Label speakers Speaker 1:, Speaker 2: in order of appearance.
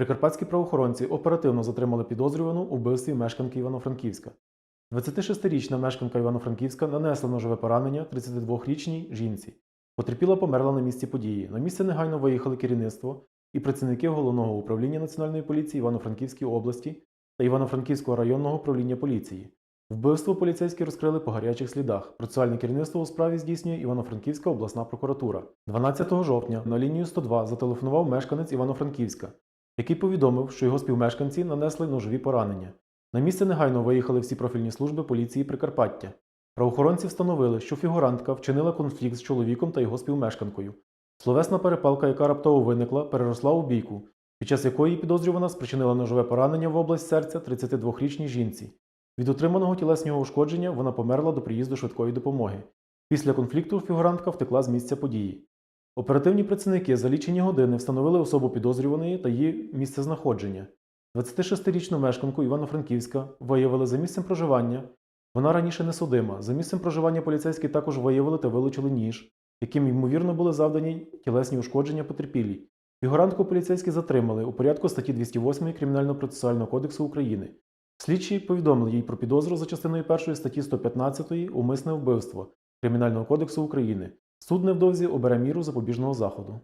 Speaker 1: Прикарпатські правоохоронці оперативно затримали підозрювану у вбивстві мешканки Івано-Франківська. 26-річна мешканка Івано-Франківська нанесла ножове поранення 32-річній жінці. Потерпіла померла на місці події. На місце негайно виїхали керівництво і працівники головного управління Національної поліції Івано-Франківської області та Івано-Франківського районного управління поліції. Вбивство поліцейські розкрили по гарячих слідах. Процесуальне керівництво у справі здійснює Івано-Франківська обласна прокуратура. 12 жовтня на лінію 102 зателефонував мешканець Івано-Франківська, який повідомив, що його співмешканці нанесли ножові поранення. На місце негайно виїхали всі профільні служби поліції Прикарпаття. Правоохоронці встановили, що фігурантка вчинила конфлікт з чоловіком та його співмешканкою. Словесна перепалка, яка раптово виникла, переросла у бійку, під час якої підозрювана спричинила ножове поранення в область серця 32-річній жінці. Від отриманого тілесного ушкодження вона померла до приїзду швидкої допомоги. Після конфлікту фігурантка втекла з місця події. Оперативні працівники за лічені години встановили особу підозрюваної та її місце знаходження. 26-річну мешканку Івано-Франківська виявили за місцем проживання. Вона раніше не судима. За місцем проживання поліцейські також виявили та вилучили ніж, яким ймовірно були завдані тілесні ушкодження потерпілій. Фігурантку поліцейські затримали у порядку статті 208 Кримінально-процесуального кодексу України. Слідчі повідомили їй про підозру за частиною 1 статті 115 Умисне вбивство Кримінального кодексу України. Суд невдовзі обере міру запобіжного заходу.